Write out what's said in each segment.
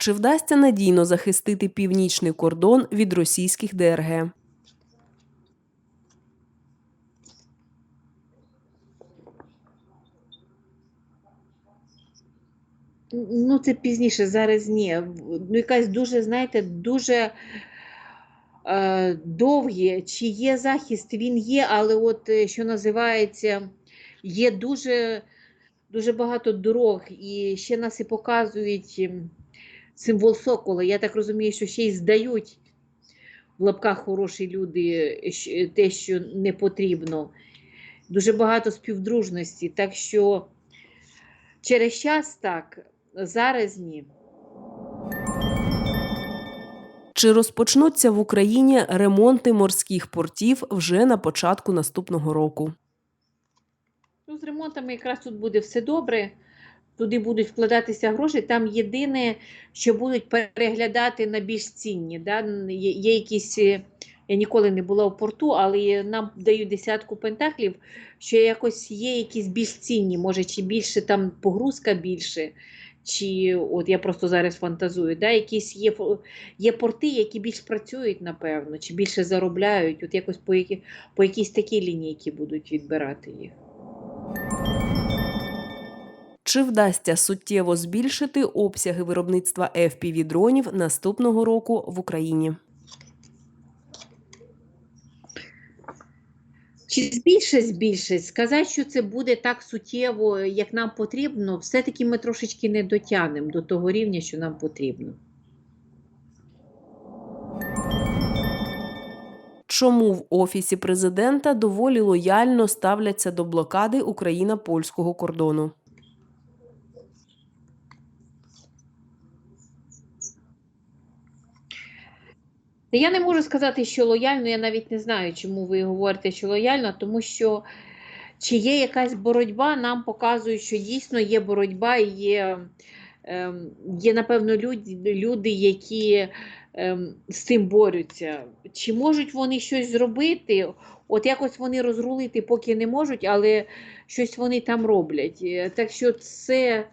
Чи вдасться надійно захистити північний кордон від російських ДРГ? Ну, це пізніше, зараз ні. Ну, якась дуже, знаєте, дуже е, довгі. Чи є захист? Він є, але от е, що називається, є дуже, дуже багато дорог, і ще нас і показують символ сокола. Я так розумію, що ще й здають в лапках хороші люди те, що не потрібно. Дуже багато співдружності. Так що через час так, зараз ні. Чи розпочнуться в Україні ремонти морських портів вже на початку наступного року? Ну, з ремонтами якраз тут буде все добре. Туди будуть вкладатися гроші. Там єдине, що будуть переглядати на більш цінні. Да? Є, є якісь, е, я ніколи не була в порту, але нам дають десятку пентаклів, що якось є якісь більш цінні, може, чи більше там погрузка більше. Чи от я просто зараз фантазую, да, якісь є, є порти, які більш працюють, напевно, чи більше заробляють, от якось по, які, по якійсь такій лінійці будуть відбирати їх. Чи вдасться суттєво збільшити обсяги виробництва FPV-дронів наступного року в Україні? Чи збільшить, збільшить? Сказати, що це буде так суттєво, як нам потрібно, все-таки ми трошечки не дотягнемо до того рівня, що нам потрібно. Чому в офісі президента доволі лояльно ставляться до блокади Україна польського кордону? Я не можу сказати, що лояльно, я навіть не знаю, чому ви говорите, що лояльно, тому що чи є якась боротьба, нам показують, що дійсно є боротьба, і є, ем, є напевно, люди, люди які ем, з цим борються. Чи можуть вони щось зробити? От якось вони розрулити поки не можуть, але щось вони там роблять. Е, Так що це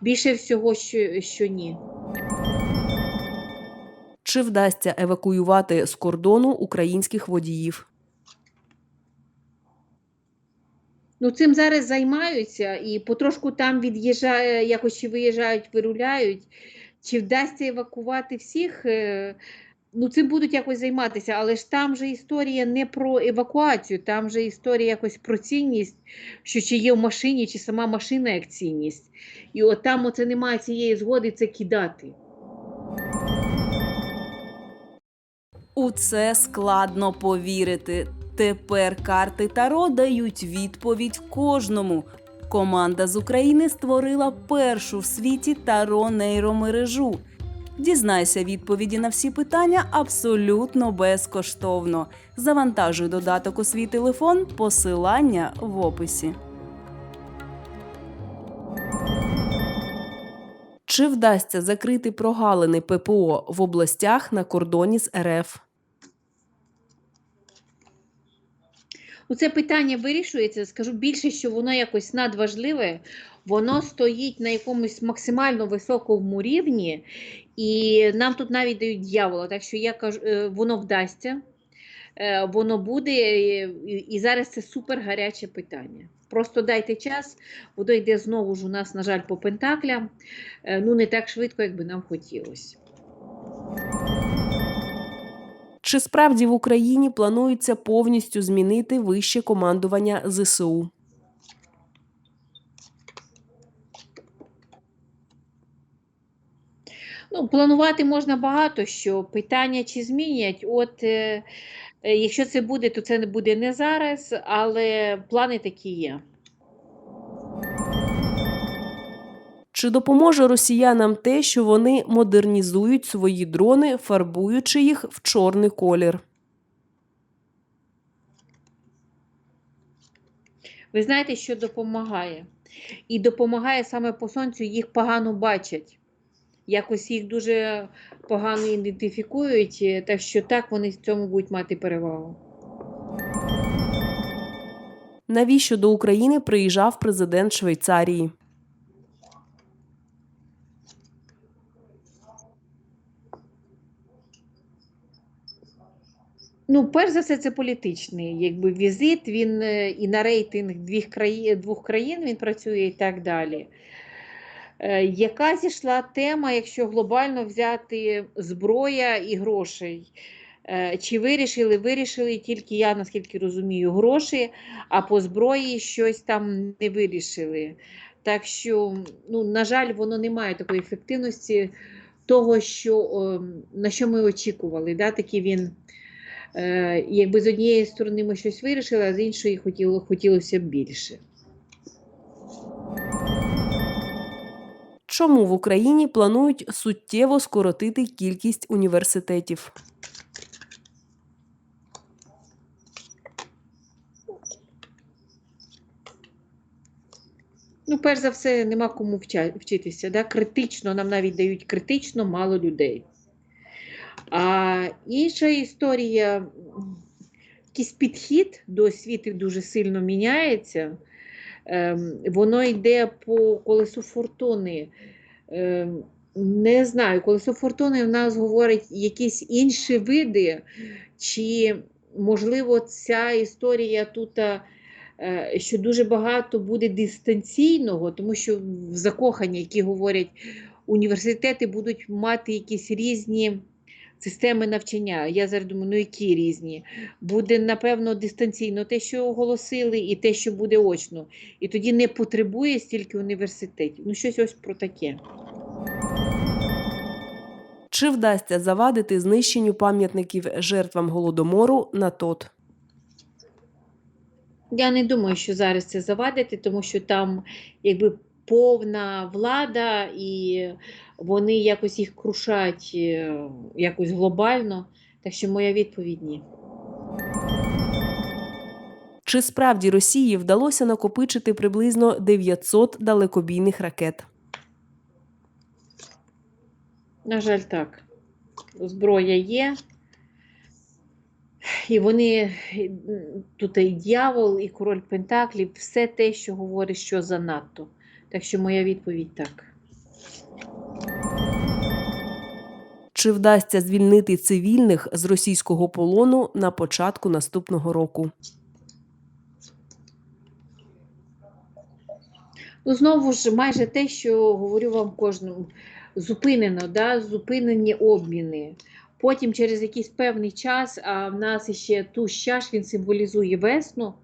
більше всього, що, що ні. Чи вдасться евакуювати з кордону українських водіїв? Ну, цим зараз займаються і потрошку там від'їжджає, якось чи виїжджають, вируляють. Чи вдасться евакувати всіх? е, Ну, цим будуть якось займатися, але ж там же історія не про евакуацію, там же історія якось про цінність, що чи є в машині, чи сама машина як цінність. І от там оце немає цієї згоди це кидати. У це складно повірити. Тепер карти Таро дають відповідь кожному. Команда з України створила першу в світі таро нейромережу. Дізнайся відповіді на всі питання абсолютно безкоштовно. Завантажуй додаток у свій телефон, посилання в описі. Чи вдасться закрити прогалини ППО в областях на кордоні з РФ? Ну, Це питання вирішується. Скажу більше, що воно якось надважливе, воно стоїть на якомусь максимально високому рівні, і нам тут навіть дають дьявола. Так що я кажу, е, воно вдасться, е, воно буде, і і зараз це супер гаряче питання. Просто дайте час, воно йде знову ж у нас, на жаль, по пентаклям. Е, Ну, не так швидко, як би нам хотілося. Чи справді в Україні планується повністю змінити вище командування ЗСУ? Ну, планувати можна багато що. Питання, чи змінять. От е, е, якщо це буде, то це не буде не зараз, але плани такі є. Чи допоможе росіянам те, що вони модернізують свої дрони, фарбуючи їх в чорний колір? Ви знаєте, що допомагає? І допомагає саме по сонцю, їх погано бачать. Якось їх дуже погано ідентифікують, е, так що так вони в цьому будуть мати перевагу. Навіщо до України приїжджав президент Швейцарії? Ну, перш за все, це політичний якби, візит. Він е, і на рейтинг двох країн, двох країн він працює і так далі. Е, Яка зійшла тема, якщо глобально взяти зброя і грошей? Е, Чи вирішили? Вирішили тільки я, наскільки розумію, гроші, а по зброї щось там не вирішили. Так що, ну, на жаль, воно не має такої ефективності того, що, на що ми очікували. Да? Такий він, е, якби з однієї сторони ми щось вирішили, а з іншої хотіло, хотілося б більше. Чому в Україні планують суттєво скоротити кількість університетів? Ну, перш за все, нема кому вчитися. Да? Критично, нам навіть дають критично мало людей. А інша історія, якийсь підхід до освіти дуже сильно міняється. Ем, Воно йде по колесу фортуни. Ем, Не знаю, колесо фортуни в нас говорить якісь інші види, чи можливо ця історія тут, е, що дуже багато буде дистанційного, тому що в закохані, які говорять, університети будуть мати якісь різні системи навчання. Я зараз думаю, ну які різні? Буде, напевно, дистанційно те, що оголосили, і те, що буде очно. І тоді не потребує стільки університетів. Ну, щось ось про таке. Чи вдасться завадити знищенню пам'ятників жертвам голодомору на ТОТ? Я не думаю, що зараз це завадити, тому що там якби повна влада, і вони якось їх крушать е, якось глобально. Так що моя відповідь ні. Чи справді Росії вдалося накопичити приблизно 900 далекобійних ракет? На жаль, так. Зброя є. І вони тут і дьявол, і король Пентаклів, все те, що говорить, що занадто. Так що моя відповідь так. Чи вдасться звільнити цивільних з російського полону на початку наступного року? Ну, знову ж, майже те, що говорю вам кожному, зупинено, да? зупинені обміни. Потім через якийсь певний час, а в нас ще тущаш, він символізує весну,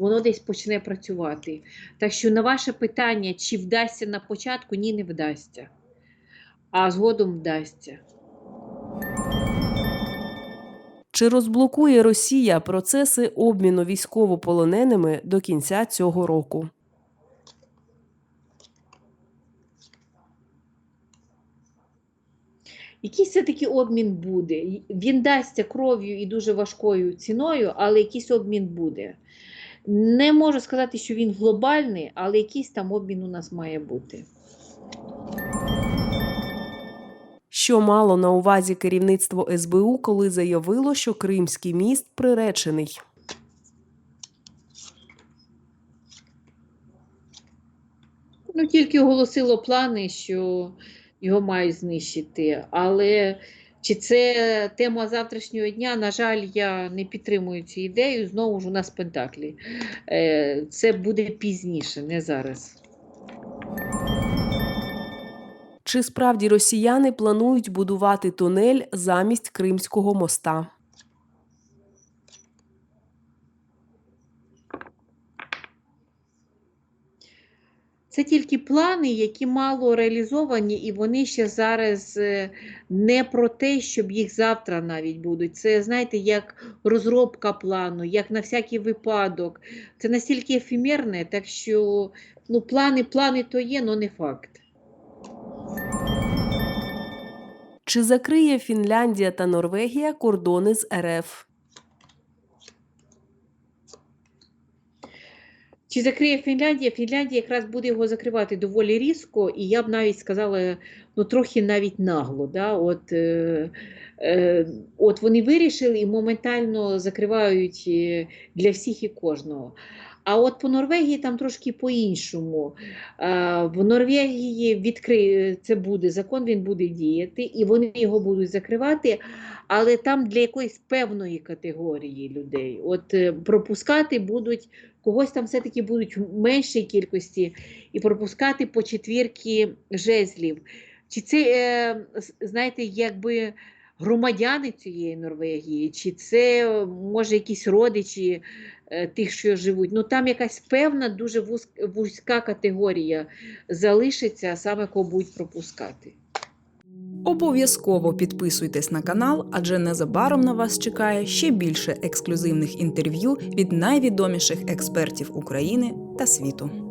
воно десь почне працювати. Так що на ваше питання, чи вдасться на початку, ні, не вдасться. А згодом вдасться. Чи розблокує Росія процеси обміну військовополоненими до кінця цього року? Якийсь все-таки обмін буде. Він дасться кров'ю і дуже важкою ціною, але якийсь обмін буде. Не можу сказати, що він глобальний, але якийсь там обмін у нас має бути. Що мало на увазі керівництво СБУ, коли заявило, що Кримський міст приречений? Ну, тільки оголосило плани, що його мають знищити. Але чи це тема завтрашнього дня? На жаль, я не підтримую цю ідею. Знову ж у нас Пентаклі. Е, Це буде пізніше, не зараз. Чи справді росіяни планують будувати тунель замість Кримського моста? Це тільки плани, які мало реалізовані, і вони ще зараз е, не про те, щоб їх завтра навіть будуть. Це, знаєте, як розробка плану, як на всякий випадок. Це настільки ефемерне, так що ну, плани, плани то є, але не факт. Чи закриє Фінляндія та Норвегія кордони з РФ? Чи закриє Фінляндія? Фінляндія якраз буде його закривати доволі різко, і я б навіть сказала, ну трохи навіть нагло. Да? От, е, е, от вони вирішили і моментально закривають е, для всіх і кожного. А от по Норвегії там трошки по-іншому. Е, В Норвегії відкри... це буде закон, він буде діяти, і вони його будуть закривати, але там для якоїсь певної категорії людей. От е, пропускати будуть, когось там все-таки будуть в меншій кількості, і пропускати по четвірки жезлів. Чи це, е, знаєте, якби громадяни цієї Норвегії, чи це е, може якісь родичі е, тих, що живуть. Ну там якась певна дуже вузька категорія залишиться, саме кого будуть пропускати. Обов'язково підписуйтесь на канал, адже незабаром на вас чекає ще більше ексклюзивних інтерв'ю від найвідоміших експертів України та світу.